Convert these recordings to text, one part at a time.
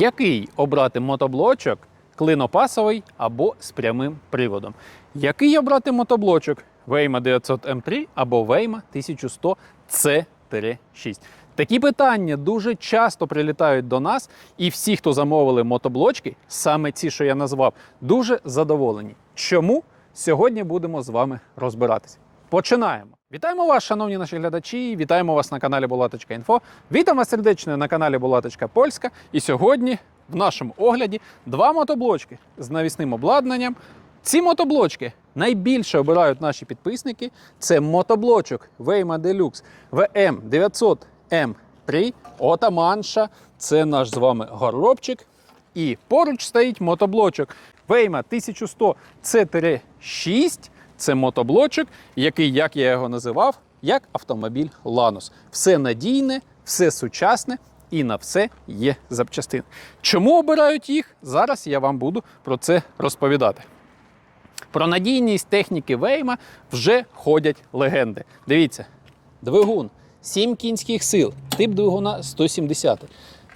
Який обрати мотоблочок клинопасовий або з прямим приводом? Який обрати мотоблочок Вейма 900 М3 або Вейма 1100 C-6? Такі питання дуже часто прилітають до нас, і всі, хто замовили мотоблочки, саме ці, що я назвав, дуже задоволені. Чому? Сьогодні будемо з вами розбиратися. Починаємо. Вітаємо вас, шановні наші глядачі. Вітаємо вас на каналі Булаточка.Інфо. Вітаю вас сердечно на каналі Булаточка Польська. І сьогодні в нашому огляді два мотоблочки з навісним обладнаннам. Ці мотоблочки найбільше обирають наші підписники. Це мотоблочок Wayma Deluxe VM 900 M3 Отаманша. Це наш з вами горобчик. І поруч стоїть мотоблочок Wayma 1100 C-6. Це мотоблочок, який, як я його називав, як автомобіль Ланос. Все надійне, все сучасне і на все є запчастини. Чому обирають їх? Зараз я вам буду про це розповідати. Про надійність техніки Вейма вже ходять легенди. Дивіться, двигун 7 кінських сил, тип двигуна 170.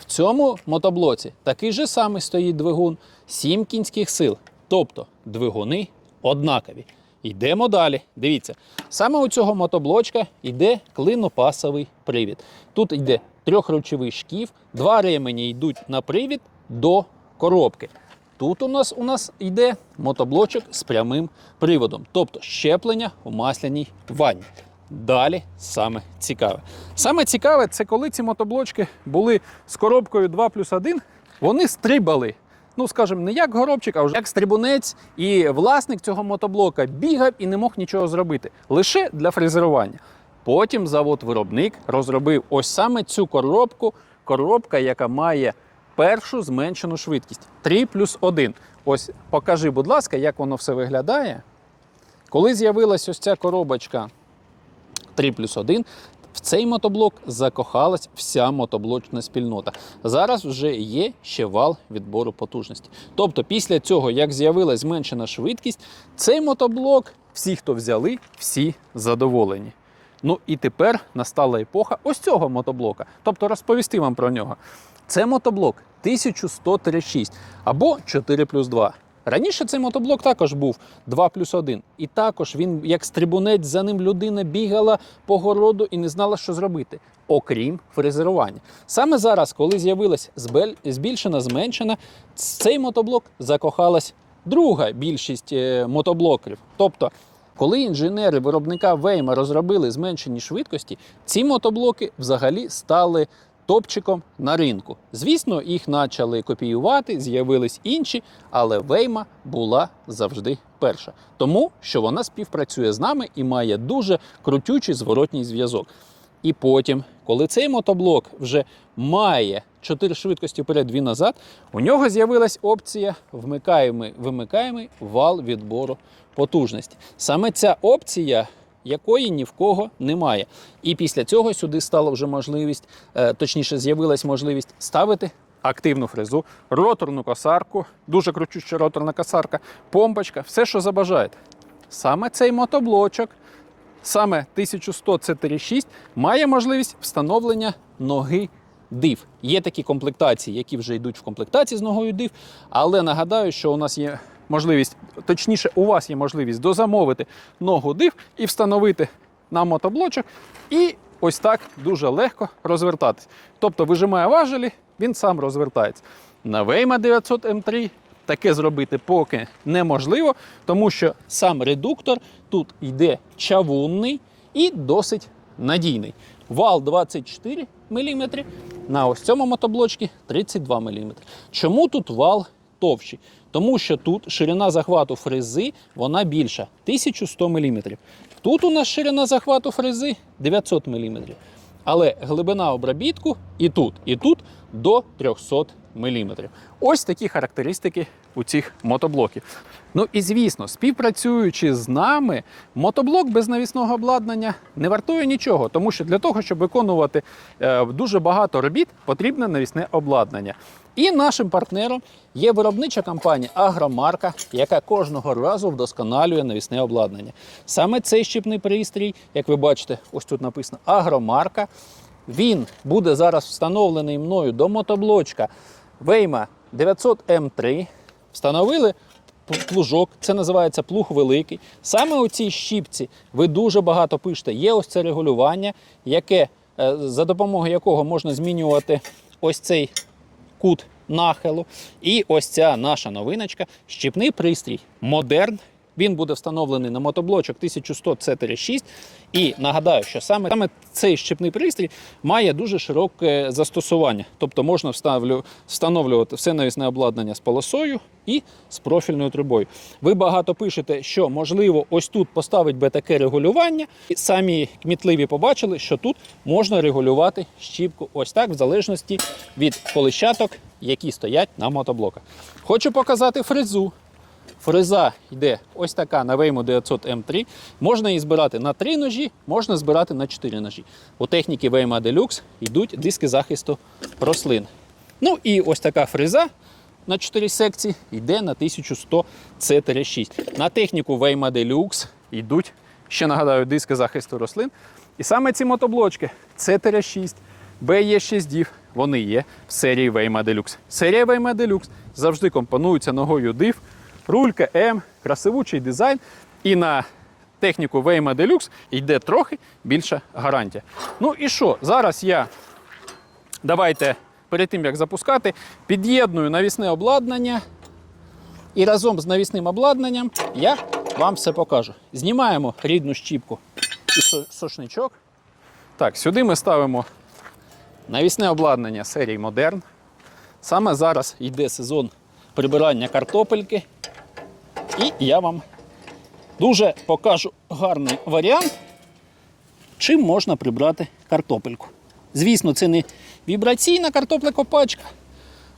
В цьому мотоблоці такий же самий стоїть двигун 7 кінських сил. Тобто двигуни однакові. Йдемо далі. Дивіться, саме у цього мотоблочка йде клинопасовий привід. Тут йде трьохручовий шків, два ремені йдуть на привід до коробки. Тут у нас у нас йде мотоблочок з прямим приводом, тобто щеплення у масляній ванні. Далі саме цікаве. Саме цікаве, це коли ці мотоблочки були з коробкою 2 плюс 1, вони стрибали. Ну, скажімо, не як горобчик, а вже як стрибунець, і власник цього мотоблока бігав і не мог нічого зробити лише для фрезерування. Потім завод-виробник розробив ось саме цю коробку, коробка, яка має першу зменшену швидкість 3 плюс 1. Ось покажи, будь ласка, як воно все виглядає. Коли з'явилась ось ця коробочка 3 плюс 1, в цей мотоблок закохалась вся мотоблочна спільнота. Зараз вже є ще вал відбору потужності. Тобто, після цього, як з'явилась зменшена швидкість, цей мотоблок, всі, хто взяли, всі задоволені. Ну і тепер настала епоха ось цього мотоблока. Тобто розповісти вам про нього. Це мотоблок 1136 або 4 плюс 2. Раніше цей мотоблок також був 2 плюс 1. І також він, як стрибунець, за ним людина бігала по городу і не знала, що зробити, окрім фрезерування. Саме зараз, коли з'явилась збільшена, зменшена, цей мотоблок закохалась друга більшість е, мотоблокерів. Тобто, коли інженери виробника Вейма розробили зменшені швидкості, ці мотоблоки взагалі стали топчиком на ринку. Звісно, їх почали копіювати, з'явились інші, але Вейма була завжди перша. Тому що вона співпрацює з нами і має дуже крутючий зворотній зв'язок. І потім, коли цей мотоблок вже має 4 швидкості вперед, 2 назад, у нього з'явилась опція вмикаємий, вимикаємий вал відбору потужності. Саме ця опція якої ні в кого немає. І після цього сюди стала вже можливість, е, точніше, з'явилась можливість ставити активну фрезу, роторну косарку, дуже кручуща роторна косарка, помпочка, все, що забажаєте. Саме цей мотоблочок, саме 1100 C36, має можливість встановлення ноги див. Є такі комплектації, які вже йдуть в комплектації з ногою див, але нагадаю, що у нас є можливість, точніше, у вас є можливість дозамовити ногу див і встановити на мотоблочок, і ось так дуже легко розвертатись. Тобто вижимає важелі, він сам розвертається. На Вейма 900 М3 таке зробити поки неможливо, тому що сам редуктор тут йде чавунний і досить надійний. Вал 24 мм, на ось цьому мотоблочці 32 мм. Чому тут вал товщий? Тому що тут ширина захвату фрези вона більша 1100 мм. Тут у нас ширина захвату фрези 900 мм. Але глибина обробітку і тут, і тут до 300 мм. Ось такі характеристики у цих мотоблоків. Ну і звісно, співпрацюючи з нами, мотоблок без навісного обладнання не вартує нічого, тому що для того, щоб виконувати е, дуже багато робіт, потрібне навісне обладнання. І нашим партнером є виробнича компанія Агромарка, яка кожного разу вдосконалює навісне обладнання. Саме цей щіпний пристрій, як ви бачите, ось тут написано Агромарка. Він буде зараз встановлений мною до мотоблочка Вейма 900М3. Встановили плужок, це називається плуг великий. Саме у цій щіпці ви дуже багато пишете. Є ось це регулювання, яке, е, за допомогою якого можна змінювати ось цей кут нахилу. І ось ця наша новиночка щіпний пристрій Модерн. Він буде встановлений на мотоблочок 1100 C6. І нагадаю, що саме, саме цей щепний пристрій має дуже широке застосування. Тобто можна вставлю, встановлювати все навісне обладнання з полосою і з профільною трубою. Ви багато пишете, що можливо ось тут поставить би таке регулювання. І самі кмітливі побачили, що тут можна регулювати щіпку ось так, в залежності від колищаток, які стоять на мотоблоках. Хочу показати фрезу. Фреза йде ось така на Waymo 900 M3. Можна її збирати на 3 ножі, можна збирати на 4 ножі. У техніки Waymo Deluxe йдуть диски захисту рослин. Ну і ось така фреза на 4 секції йде на 1100 C-6. На техніку Waymo Deluxe йдуть, ще нагадаю, диски захисту рослин. І саме ці мотоблочки C-6, BE6 DIV, вони є в серії Waymo Deluxe. Серія Waymo Deluxe завжди компонується ногою DIV, рулька М, красивучий дизайн. І на техніку Waymo Deluxe йде трохи більша гарантія. Ну і що? Зараз я давайте перед тим як запускати, під'єдную навісне обладнання. І разом з навісним обладнанням я вам все покажу. Знімаємо рідну щіпку і сошничок. Так, сюди ми ставимо навісне обладнання серії Modern. Саме зараз йде сезон прибирання картопельки. І я вам дуже покажу гарний варіант, чим можна прибрати картопельку. Звісно, це не вібраційна картоплекопачка,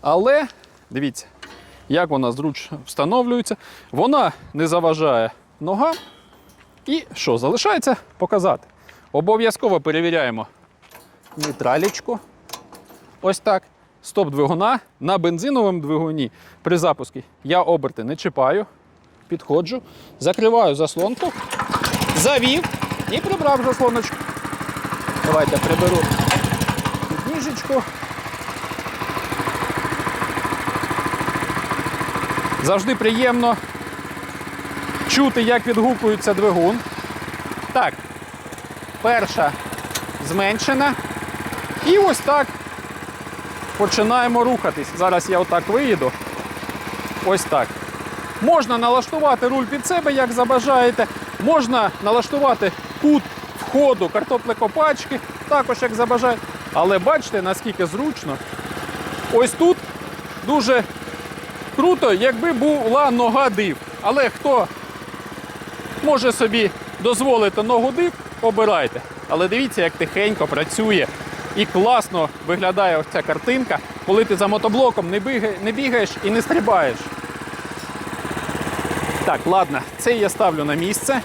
але дивіться, як вона зручно встановлюється. Вона не заважає ногам. І що, залишається показати. Обов'язково перевіряємо нейтралічку. Ось так. Стоп двигуна на бензиновому двигуні при запуску я оберти не чіпаю, підходжу, закриваю заслонку, завів і прибрав заслоночку. Давайте приберу підніжечку. Завжди приємно чути, як відгукується двигун. Так, перша зменшена. І ось так починаємо рухатись. Зараз я отак виїду. Ось так. Можна налаштувати руль під себе, як забажаєте. Можна налаштувати кут входу картоплекопачки, також як забажаєте. Але бачите, наскільки зручно. Ось тут дуже круто, якби була нога див. Але хто може собі дозволити ногу див, обирайте. Але дивіться, як тихенько працює і класно виглядає ось ця картинка, коли ти за мотоблоком не бігаєш, і не стрибаєш. Так, ладно, це я ставлю на місце.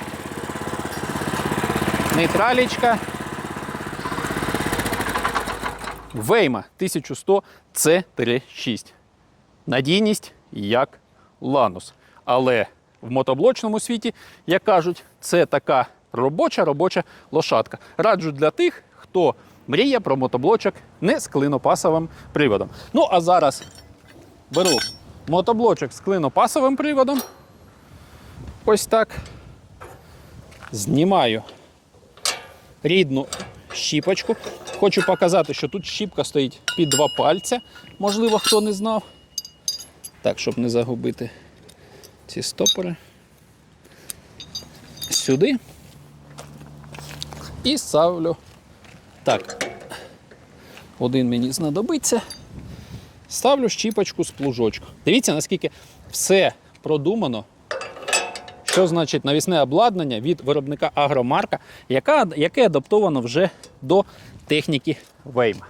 Нейтралічка. Вейма 1100 C-6. Надійність як ланус. Але в мотоблочному світі, як кажуть, це така робоча робоча лошадка. Раджу для тих, хто мріє про мотоблочок не з клинопасовим приводом. Ну, а зараз беру мотоблочок з клинопасовим приводом. Ось так. Знімаю рідну щіпочку. Хочу показати, що тут щіпка стоїть під два пальця. Можливо, хто не знав. Так, щоб не загубити ці стопори. Сюди. І ставлю. Так. Один мені знадобиться. Ставлю щіпочку з плужочку. Дивіться, наскільки все продумано. Що значить навісне обладнання від виробника Агромарка, яка, яке адаптовано вже до техніки Вейма.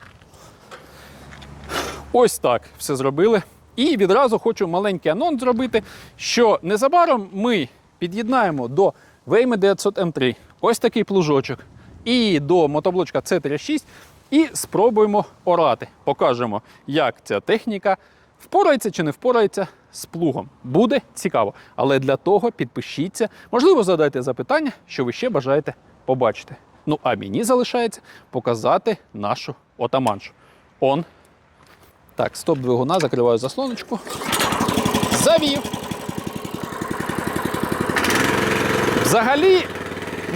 Ось так все зробили. І відразу хочу маленький анонс зробити, що незабаром ми під'єднаємо до Waymo 900 M3 ось такий плужочок і до мотоблочка C36 і спробуємо орати. Покажемо, як ця техніка впорається чи не впорається з плугом. Буде цікаво. Але для того підпишіться, можливо, задайте запитання, що ви ще бажаєте побачити. Ну а мені залишається показати нашу отаманшу. Он Так, стоп двигуна, закриваю заслоночку. Завів. Взагалі,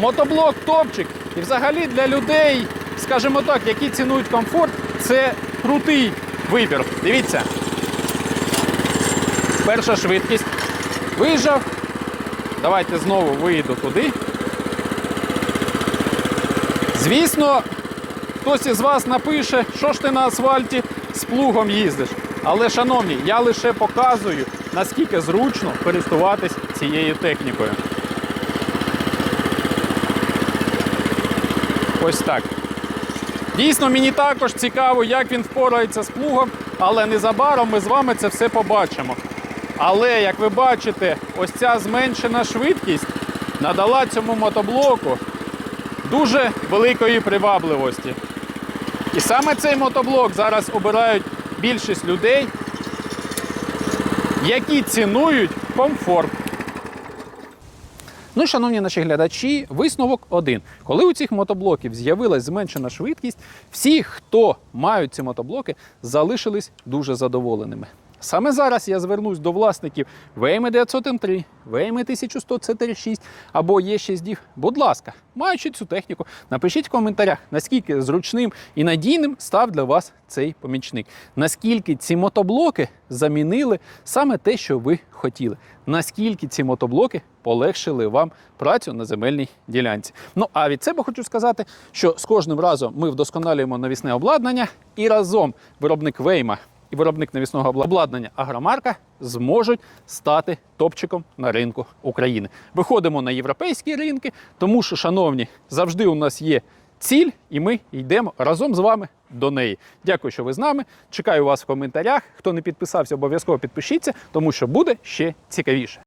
мотоблок топчик. І взагалі для людей, скажімо так, які цінують комфорт, це крутий вибір. Дивіться. Перша швидкість. Виїжджав. Давайте знову виїду туди. Звісно, хтось із вас напише, що ж ти на асфальті з плугом їздиш. Але, шановні, я лише показую, наскільки зручно користуватись цією технікою. Ось так. Дійсно, мені також цікаво, як він впорається з плугом, але незабаром ми з вами це все побачимо. Але, як ви бачите, ось ця зменшена швидкість надала цьому мотоблоку дуже великої привабливості. І саме цей мотоблок зараз обирають більшість людей, які цінують комфорт. Ну, шановні наші глядачі, висновок один. Коли у цих мотоблоків з'явилась зменшена швидкість, всі, хто мають ці мотоблоки, залишились дуже задоволеними. Саме зараз я звернусь до власників VM 900 M3, VM 1100 C36 або E6DIV. Будь ласка, маючи цю техніку, напишіть в коментарях, наскільки зручним і надійним став для вас цей помічник. Наскільки ці мотоблоки замінили саме те, що ви хотіли. Наскільки ці мотоблоки полегшили вам працю на земельній ділянці. Ну а від себе хочу сказати, що з кожним разом ми вдосконалюємо навісне обладнання і разом виробник Вейма і виробник навісного обладнання Агромарка зможуть стати топчиком на ринку України. Виходимо на європейські ринки, тому що, шановні, завжди у нас є ціль, і ми йдемо разом з вами до неї. Дякую, що ви з нами. Чекаю вас в коментарях. Хто не підписався, обов'язково підпишіться, тому що буде ще цікавіше.